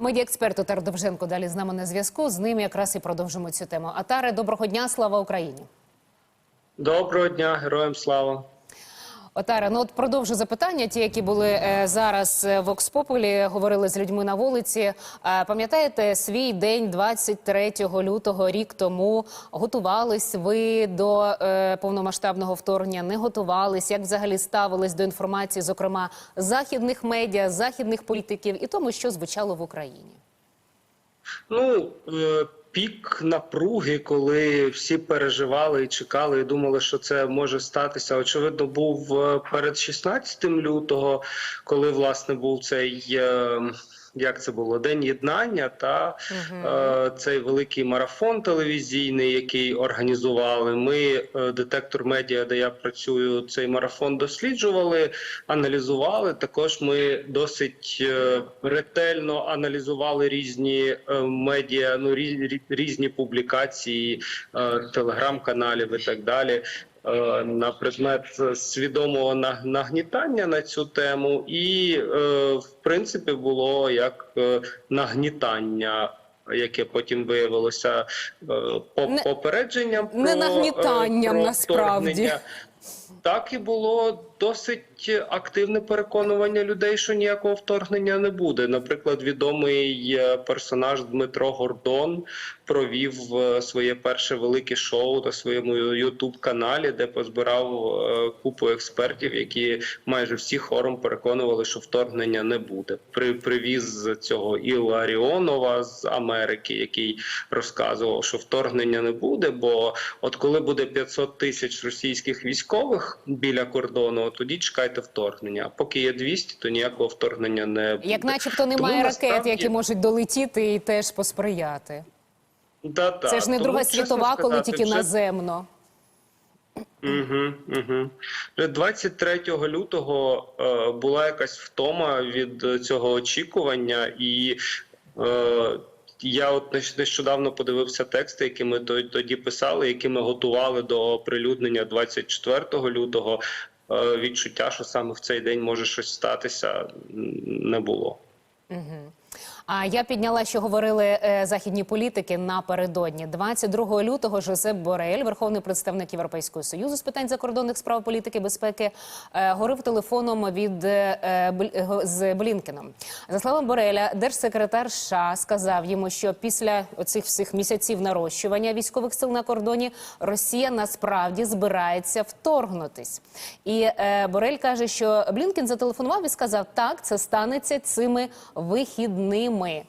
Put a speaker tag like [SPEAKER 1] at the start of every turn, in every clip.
[SPEAKER 1] Медіаексперт Отар Довженко далі з нами на зв'язку. З ним якраз і продовжимо цю тему. Атаре, доброго дня, слава Україні.
[SPEAKER 2] Доброго дня, героям слава.
[SPEAKER 1] Отаре, ну от продовжу запитання, ті, які були е, зараз е, в Окспополі, говорили з людьми на вулиці. Е, пам'ятаєте свій день 23 лютого, рік тому? Готувались ви до е, повномасштабного вторгнення? Не готувались? Як взагалі ставились до інформації, зокрема західних медіа, західних політиків і тому, що звучало в Україні?
[SPEAKER 2] Ну, е, пік напруги, коли всі переживали і чекали, і думали, що це може статися. Очевидно, був е, перед 16 лютого, коли власне був цей. е, Як це було день єднання та е, цей великий марафон телевізійний, який організували. Ми е, детектор медіа, де я працюю, цей марафон досліджували, аналізували. Також ми досить е, ретельно аналізували різні е, медіа, ну рі- рі- різні публікації е, телеграм-каналів і так далі. Е, На предмет свідомого нагнітання на цю тему, і е, в принципі було як е, нагнітання, яке потім виявилося по- попередженням
[SPEAKER 1] не
[SPEAKER 2] про,
[SPEAKER 1] нагнітанням,
[SPEAKER 2] про
[SPEAKER 1] насправді.
[SPEAKER 2] Так і було досить активне переконування людей, що ніякого вторгнення не буде. Наприклад, відомий е, персонаж Дмитро Гордон провів е, своє перше велике шоу на своєму ютуб каналі, де позбирав е, купу експертів, які майже всі хором переконували, що вторгнення не буде. При привіз цього Іларіонова з Америки, який розказував, що вторгнення не буде. Бо от коли буде 500 тисяч російських військових біля кордону, тоді чекайте вторгнення. А поки є 200, то ніякого вторгнення не буде.
[SPEAKER 1] Як начебто
[SPEAKER 2] Тому
[SPEAKER 1] немає ракет,
[SPEAKER 2] насправді-
[SPEAKER 1] які можуть долетіти і теж посприяти.
[SPEAKER 2] Да, та.
[SPEAKER 1] Це ж не
[SPEAKER 2] Тому,
[SPEAKER 1] Друга світова, коли
[SPEAKER 2] сказати,
[SPEAKER 1] тільки
[SPEAKER 2] вже-
[SPEAKER 1] наземно.
[SPEAKER 2] Угу, угу. 23 лютого е, була якась втома від цього очікування, і е, я от нещодавно подивився тексти, які ми тоді писали, які ми готували до оприлюднення 24 лютого. Е, відчуття, що саме в цей день може щось статися, не було.
[SPEAKER 1] А я підняла, що говорили е, західні політики напередодні. 22 лютого Жозеп Борель, верховний представник Європейського союзу з питань закордонних справ політики безпеки, е, говорив телефоном від е, з Блінкеном. За словами Бореля, держсекретар США сказав йому, що після оцих всіх місяців нарощування військових сил на кордоні Росія насправді збирається вторгнутись. І Борель каже, що Блінкен зателефонував і сказав, так, це станеться цими вихідними. Е,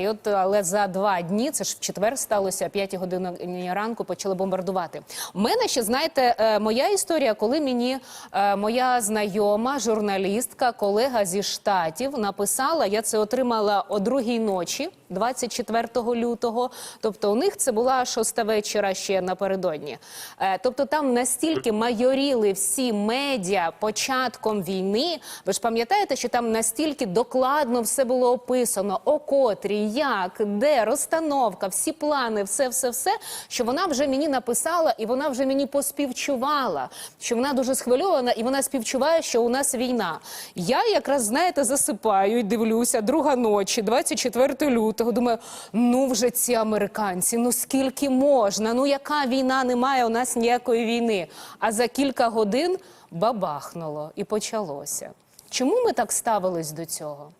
[SPEAKER 1] і от, але за два дні, це ж в четвер сталося, о 5 годині ранку почали бомбардувати. У мене ще, знаєте, е, моя історія, коли мені е, моя знайома, журналістка, колега зі Штатів написала, я це отримала о другій ночі, 24 лютого. Тобто у них це була шоста вечора ще напередодні. Е, Тобто там настільки майоріли всі медіа початком війни. Ви ж пам'ятаєте, що там настільки докладно все було описано, о котрій, як, де, розстановка, всі плани, все, все, все, що вона вже мені написала і вона вже мені поспівчувала, що вона дуже схвильована і вона співчуває, що у нас війна. Я якраз, знаєте, засипаю і дивлюся, друга ночі, 24 лютого, думаю, ну вже ці американці, ну скільки можна, ну яка війна, немає у нас ніякої війни. А за кілька годин бабахнуло і почалося. Чому ми так ставились до цього?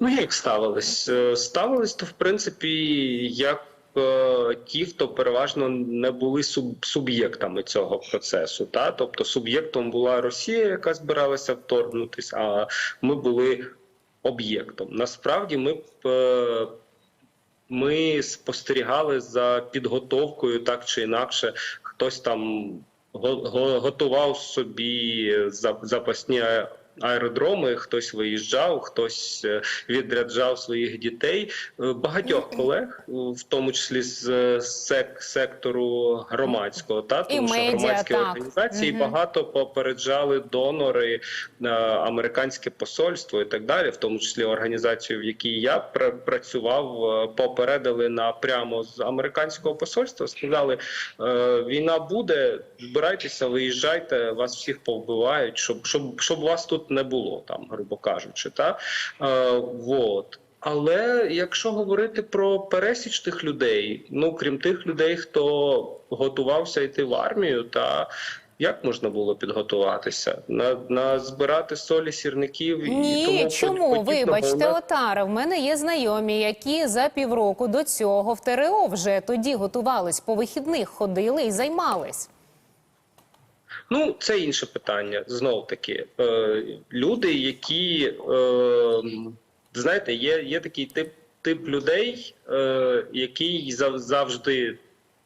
[SPEAKER 2] Ну, як ставились? Е, Ставились то, в принципі, як е, ті, хто переважно не були суб- суб'єктами цього процесу. Та? Тобто суб'єктом була Росія, яка збиралася вторгнутися, а ми були об'єктом. Насправді ми. е, Ми спостерігали за підготовкою так чи інакше. Хтось там го- го- готував собі запасні аеродроми, хтось виїжджав, хтось е, відряджав своїх дітей. Е, Багатьох колег, в тому числі з е, сек- сектору громадського, та тому що
[SPEAKER 1] медіа,
[SPEAKER 2] громадські
[SPEAKER 1] так.
[SPEAKER 2] організації
[SPEAKER 1] Мгм.
[SPEAKER 2] багато попереджали донори, американське посольство і так далі, в тому числі організацію, в якій я пр- працював, попередили напрямо з американського посольства. Сказали, війна буде, збирайтеся, виїжджайте, вас всіх повбивають, щоб щоб щоб вас тут тут не було, там, грубо кажучи. Та? Е, вот. Але якщо говорити про пересічних людей, ну крім тих людей, хто готувався йти в армію, та як можна було підготуватися? На, на збирати солі сірників і
[SPEAKER 1] Ні,
[SPEAKER 2] тому
[SPEAKER 1] чому? Вибачте,
[SPEAKER 2] нас-
[SPEAKER 1] Отара, в мене є знайомі, які за півроку до цього в ТРО вже тоді готувались по вихідних, ходили і займались.
[SPEAKER 2] Ну, це інше питання. Знов таки, е, люди, які е, знаєте, є, є такий тип, тип людей, е, який завжди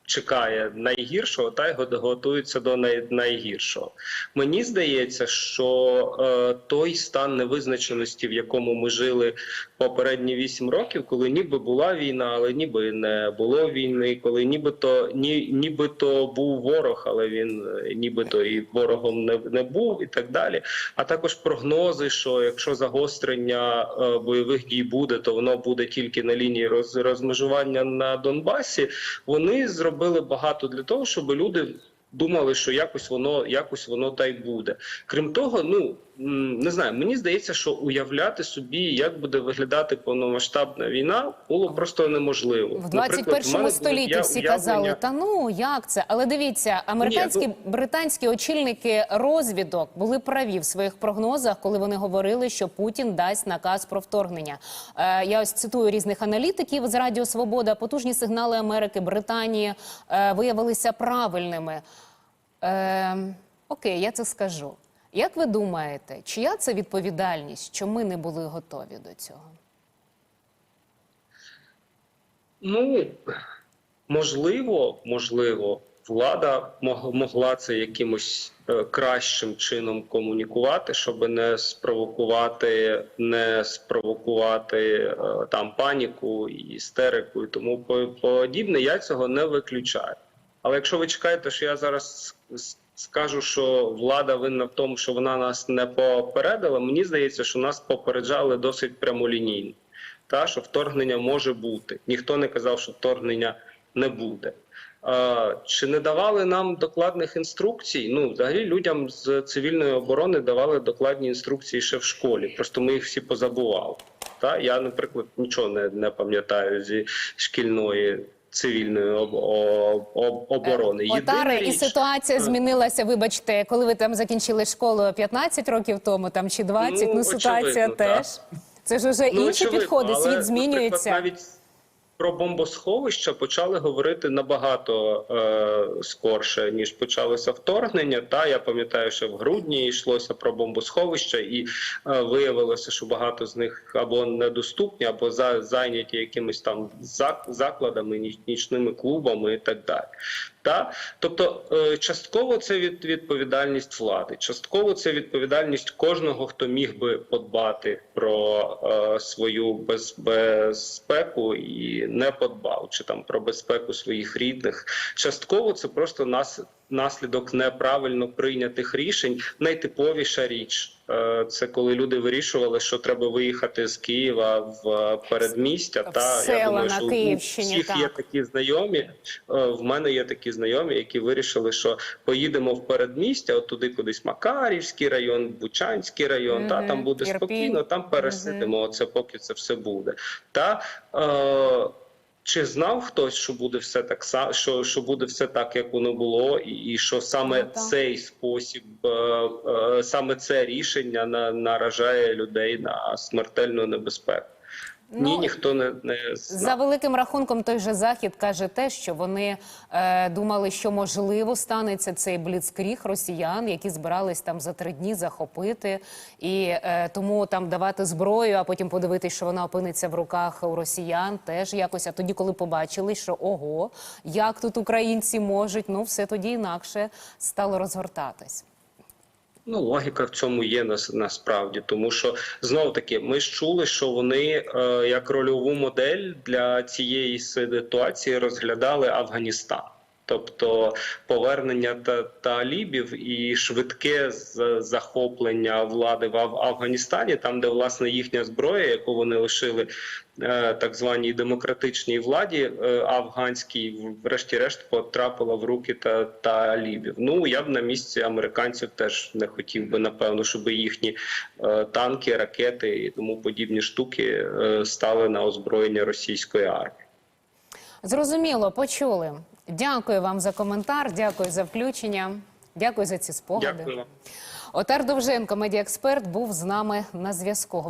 [SPEAKER 2] чекає найгіршого та й го- готується до най, найгіршого. Мені здається, що е, той стан невизначеності, в якому ми жили попередні вісім років, коли ніби була війна, але ніби не було війни, коли нібито ні, нібито був ворог, але він е, нібито і ворогом не, не був, і так далі. А також прогнози, що якщо загострення е, бойових дій буде, то воно буде тільки на лінії роз, розмежування на Донбасі. Вони зробили багато для того, щоб люди. Думали, що якось воно якось воно та й буде. Крім того, ну не знаю, мені здається, що уявляти собі, як буде виглядати повномасштабна війна, було просто неможливо.
[SPEAKER 1] В
[SPEAKER 2] Наприклад, в
[SPEAKER 1] 21 столітті всі
[SPEAKER 2] уявлення-
[SPEAKER 1] казали, та ну як це? Але дивіться, американські
[SPEAKER 2] Ні,
[SPEAKER 1] британські очільники розвідок були праві в своїх прогнозах, коли вони говорили, що Путін дасть наказ про вторгнення. Е, я ось цитую різних аналітиків з Радіо Свобода. Потужні сигнали Америки, Британії е, виявилися правильними. Е, окей, я це скажу. Як ви думаєте, чия це відповідальність, що ми не були готові до цього?
[SPEAKER 2] Ну можливо, можливо, влада могла це якимось е, кращим чином комунікувати, щоб не спровокувати, не спровокувати е, там паніку істерику і тому подібне. Я цього не виключаю. Але якщо ви чекаєте, що я зараз скажу, що влада винна в тому, що вона нас не попередила, мені здається, що нас попереджали досить прямолінійно. Та що вторгнення може бути. Ніхто не казав, що вторгнення не буде. А, чи не давали нам докладних інструкцій? Ну, взагалі, людям з цивільної оборони давали докладні інструкції ще в школі. Просто ми їх всі позабували. Та я, наприклад, нічого не, не пам'ятаю зі шкільної цивільної об, об, об, оборони. Отари,
[SPEAKER 1] річ... і ситуація
[SPEAKER 2] Е.
[SPEAKER 1] змінилася. Вибачте, коли ви там закінчили школу 15 років тому, там чи 20, ну,
[SPEAKER 2] Ну,
[SPEAKER 1] ситуація
[SPEAKER 2] очевидно,
[SPEAKER 1] теж. Це ж уже інші
[SPEAKER 2] Ну, очевидно,
[SPEAKER 1] підходи,
[SPEAKER 2] але,
[SPEAKER 1] світ змінюється.
[SPEAKER 2] Навіть про бомбосховища почали говорити набагато е, скорше ніж почалося вторгнення. Та я пам'ятаю, що в грудні йшлося про бомбосховища, і е, виявилося, що багато з них або недоступні, або за зайняті якимись там зак- закладами, ніч- нічними клубами і так далі. Та тобто е, частково це від відповідальність влади, частково це відповідальність кожного, хто міг би подбати про е, свою без, безпеку і не подбав, чи там про безпеку своїх рідних. Частково це просто нас. Наслідок неправильно прийнятих рішень найтиповіша річ е, це коли люди вирішували, що треба виїхати з Києва в е, передмістя.
[SPEAKER 1] В
[SPEAKER 2] Та
[SPEAKER 1] села
[SPEAKER 2] я думаю, що у
[SPEAKER 1] Київщині,
[SPEAKER 2] всіх є такі знайомі. Е, В мене є такі знайомі, які вирішили, що поїдемо в передмістя, от туди кудись Макарівський район, Бучанський район. Та там буде
[SPEAKER 1] Ірпінь.
[SPEAKER 2] спокійно, там пересидимо. Оце поки це все буде. Та е, чи знав хтось, що буде все так що, що буде все так, як воно було, і, і що саме
[SPEAKER 1] Ну, так.
[SPEAKER 2] цей спосіб, е, е, саме це рішення на, наражає людей на смертельну небезпеку? Ні,
[SPEAKER 1] Ну,
[SPEAKER 2] ніхто не, не знав.
[SPEAKER 1] За великим рахунком, той же захід каже те, що вони е, думали, що можливо станеться цей бліцкріг росіян, які збирались там за три дні захопити, і е, тому там давати зброю, а потім подивитись, що вона опиниться в руках у росіян, теж якось. А тоді, коли побачили, що ого, як тут українці можуть, ну все тоді інакше стало розгортатись.
[SPEAKER 2] Ну, логіка в цьому є нас, насправді, тому що знов таки ми ж чули, що вони е, як рольову модель для цієї ситуації розглядали Афганістан. Тобто повернення та талібів і швидке захоплення влади в Аф- Афганістані, там де власне їхня зброя, яку вони лишили е, так званій демократичній владі е, афганській, врешті-решт потрапила в руки та талібів. Ну я б на місці американців теж не хотів би напевно, щоб їхні е, танки, ракети і тому подібні штуки стали на озброєння російської армії.
[SPEAKER 1] Зрозуміло, почули. Дякую вам за коментар, дякую за включення, дякую за ці спогади.
[SPEAKER 2] Дякую.
[SPEAKER 1] Отар Довженко, медіаексперт, був з нами на зв'язку.